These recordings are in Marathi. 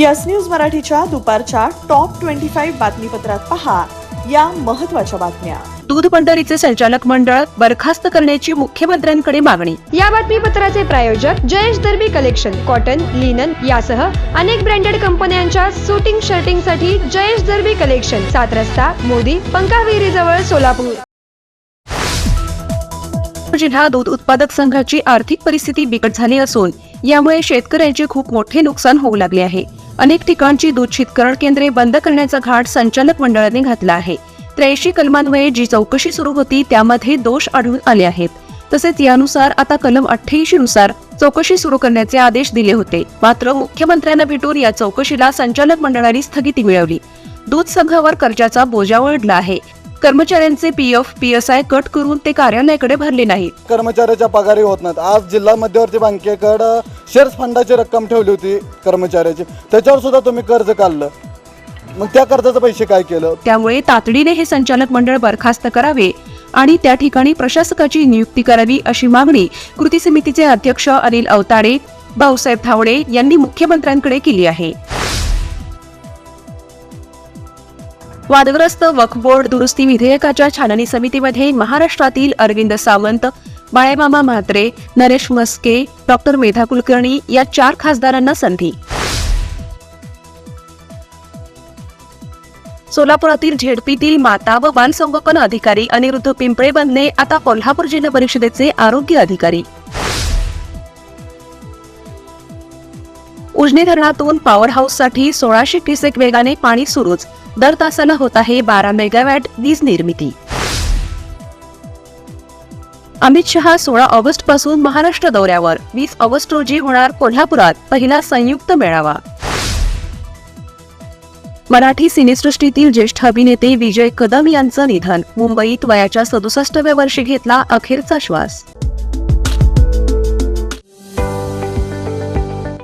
यस न्यूज मराठीच्या दुपारच्या टॉप ट्वेंटी फाईव्ह बातमीपत्रात पहा या महत्त्वाच्या बातम्या. दूध मंडळीचे संचालक मंडळ बरखास्त करण्याची मुख्यमंत्र्यांकडे मागणी. या बातमीपत्राचे प्रायोजक Jayesh Darbi collection cotton linen यासह अनेक ब्रँडेड कंपन्यांच्या सुटिंग शर्टिंगसाठी जयेश दर्बी कलेक्शन सात रस्ता मोदी पंकाविहिरी जवळ सोलापूर. जिल्हा दूध उत्पादक संघाची आर्थिक परिस्थिती बिकट झाली असून यामुळे शेतकऱ्यांचे खूप मोठे नुकसान होऊ लागले आहे. अनेक ठिकाणची दूध शीतकरण केंद्रे बंद करण्याचा घाट संचालक मंडळाने घातला आहे. त्र्याऐंशी कलमान्वये जी चौकशी सुरू होती त्यामध्ये दोष आढळून आले आहेत. तसेच यानुसार आता कलम अठ्ठ्याऐंशी नुसार चौकशी सुरू करण्याचे आदेश दिले होते. मात्र मुख्यमंत्र्यांना भेटून या चौकशीला संचालक मंडळाने स्थगिती मिळवली. दूध संघावर कर्जाचा बोजा ओढला आहे. कर्मचाऱ्यांचे पीएफ पीएसआय कट करून ते कार्यालयाकडे भरले नाहीत. कर्मचाऱ्याच्या पगारी होत नाहीत. आज जिल्हा मध्यवर्ती बँकेकडं शेअर्स फंडाची रक्कम ठेवली होती कर्मचाऱ्याची. त्याच्यावर सुद्धा तुम्ही कर्ज काढलं. मग त्या कर्जाचे पैसे काय केलं? त्यामुळे तातडीने हे संचालक मंडळ बरखास्त करावे आणि त्या ठिकाणी प्रशासकाची नियुक्ती करावी अशी मागणी कृती समितीचे अध्यक्ष अनिल अवताडे भाऊसाहेब थावडे यांनी मुख्यमंत्र्यांकडे केली आहे. वादग्रस्त वक्फ बोर्ड दुरुस्ती विधेयकाच्या छाननी समितीमध्ये महाराष्ट्रातील अरविंद सावंत बाळेमामा म्हात्रे नरेश मस्के डॉक्टर मेधा कुलकर्णी या चार खासदारांना संधी. सोलापुरातील झेडपीतील माता व बालसंगोपन अधिकारी अनिरुद्ध पिंपळे बनले आता कोल्हापूर जिल्हा परिषदेचे आरोग्य अधिकारी. उजनी धरणातून पॉवर हाऊससाठी सोळाशे क्युसेक वेगाने पाणी सुरूच दर तासाला होत आहे बारा मेगावॅट वीज निर्मिती. अमित शहा सोळा ऑगस्टपासून महाराष्ट्र दौऱ्यावर. वीस ऑगस्ट रोजी होणार कोल्हापुरात पहिला संयुक्त मेळावा. मराठी सिनेसृष्टीतील ज्येष्ठ अभिनेते विजय कदम यांचं निधन. मुंबईत वयाच्या सदुसष्टव्या वर्षी घेतला अखेरचा श्वास.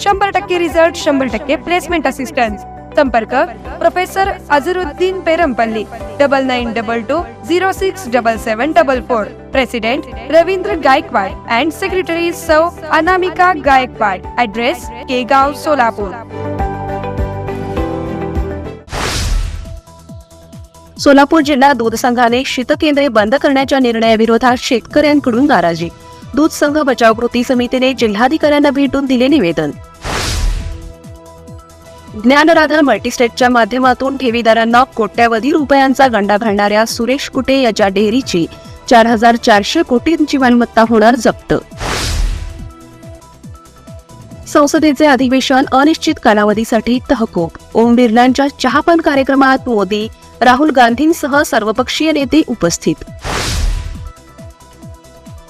शंभर टक्के रिझल्ट शंभर टक्के प्लेसमेंट असिस्टन्स संपर्क professor Azharuddin Perampalli double nine double two zero six double seven double four president Ravindra Gaikwad and secretary सौ अनामिका गायकवाड ऍड्रेस केगाव सोलापूर सोलापूर जिल्हा दूध संघाने शीतकेंद्रे बंद करण्याच्या निर्णयाविरोधात शेतकऱ्यांकडून नाराजी. दूध संघ बचाव कृती समितीने जिल्हाधिकाऱ्यांना भेटून दिले निवेदन. ज्ञानराधा मल्टीस्टेटच्या माध्यमातून ठेवीदारांना कोट्यावधी रुपयांचा गंडा घालणाऱ्या सुरेश कुटे याच्या डेअरीची चार हजार चारशे कोटींची मालमत्ता होणार जप्त. संसदेचे अधिवेशन अनिश्चित कालावधीसाठी तहकूब. ओम बिर्लांच्या चहापान कार्यक्रमात मोदी राहुल गांधींसह सर्वपक्षीय नेते उपस्थित.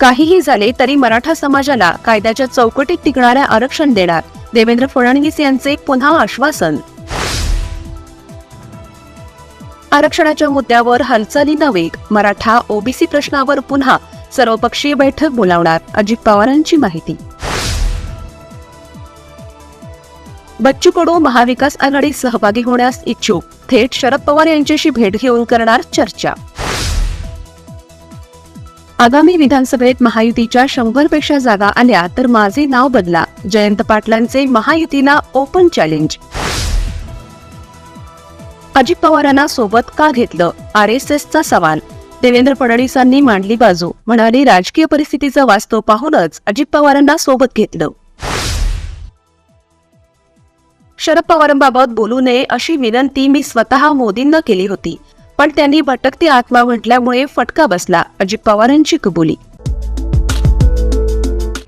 काहीही झाले तरी मराठा समाजाला कायद्याच्या चौकटीत टिकणाऱ्या आरक्षण देणार. देवेंद्र फडणवीस यांचे पुन्हा आश्वासन. आरक्षणाच्या मुद्द्यावर हालचाली नव्हे मराठा ओबीसी प्रश्नावर पुन्हा सर्वपक्षीय बैठक बोलावणार अजित पवारांची माहिती. बच्चू कडू महाविकास आघाडीत सहभागी होण्यास इच्छुक थेट शरद पवार यांच्याशी भेट घेऊन करणार चर्चा. आगामी विधानसभेत महायुतीच्या शंभरपेक्षा जागा आल्या तर माझे नाव बदला. जयंत पाटलांचे महायुतीला ओपन चॅलेंज अजित पवारांना सोबत का घेतलं? आर एस एसचा सवाल. देवेंद्र फडणवीसांनी मांडली बाजू. म्हणाले राजकीय परिस्थितीचं वास्तव पाहूनच अजित पवारांना सोबत घेतलं. शरद पवारांबाबत बोलू नये अशी विनंती मी स्वतः मोदींना केली होती. पण त्यांनी भटकती आत्मा म्हटल्यामुळे फटका बसला. अजित पवारांची कबुली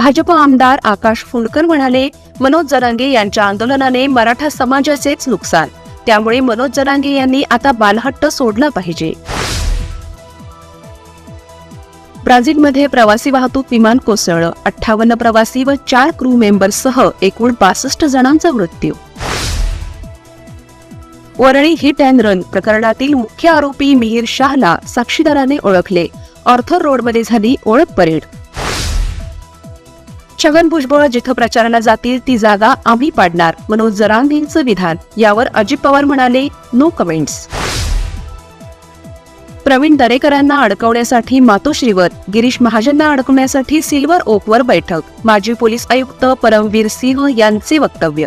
भाजप आमदार आकाश फुंडकर म्हणाले मनोज जरांगे यांच्या आंदोलनाने मराठा समाजाचेच नुकसान. त्यामुळे मनोज जरांगे यांनी आता बालहट्ट सोडला पाहिजे. ब्राझीलमध्ये प्रवासी वाहतूक विमान कोसळलं. अठ्ठावन्न प्रवासी व चार क्रू मेंबर्ससह एकूण बासष्ट जणांचा मृत्यू. वरळी हिट अँड रन प्रकरणातील मुख्य आरोपी मिहीर शाहला साक्षीदाराने ओळखले. ऑर्थर रोडमध्ये झाली ओळख परेड. छगन भुजबळ जिथं प्रचाराला जातील ती जागा आम्ही पाडणार मनोज जरांगेंचं विधान यावर अजित पवार म्हणाले नो कमेंट्स प्रवीण दरेकरांना अडकवण्यासाठी मातोश्रीवर गिरीश महाजनना अडकवण्यासाठी सिल्वर ओकवर बैठक माजी पोलीस आयुक्त परमवीर सिंह यांचे वक्तव्य.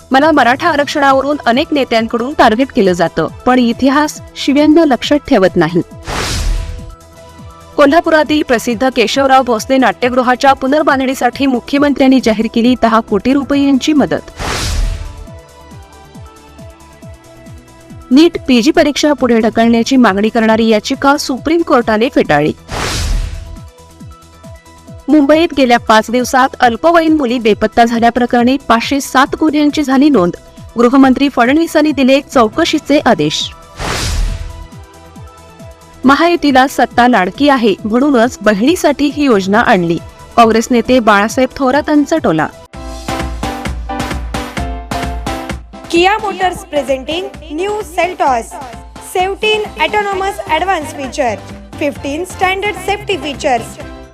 मला मराठा आरक्षणावरून अनेक नेत्यांकडून टार्गेट केलं जातं पण इतिहास शिव्यांना लक्षात ठेवत नाही. कोल्हापुरातील प्रसिद्ध केशवराव भोसले नाट्यगृहाच्या पुनर्बांधणीसाठी मुख्यमंत्र्यांनी जाहीर केली दहा कोटी रुपयांची मदत. नीट पीजी परीक्षा पुढे ढकलण्याची मागणी करणारी याचिका सुप्रीम कोर्टाने फेटाळली. मुंबईत गेल्या पाच दिवसात अल्पवयीन मुली बेपत्ता झाल्याप्रकरणी पाचशे सात गुन्ह्यांची झाली नोंद. गृहमंत्री फडणवीसांनी दिले चौकशीचे आदेश. महायुतीला सत्ता लाडकी आहे म्हणूनच बहिणीसाठी ही योजना आणली. काँग्रेस नेते बाळासाहेब थोरातांचा टोला. Kia motors presenting new Seltos. Seventeen autonomous advance feature. Fifteen standard safety features.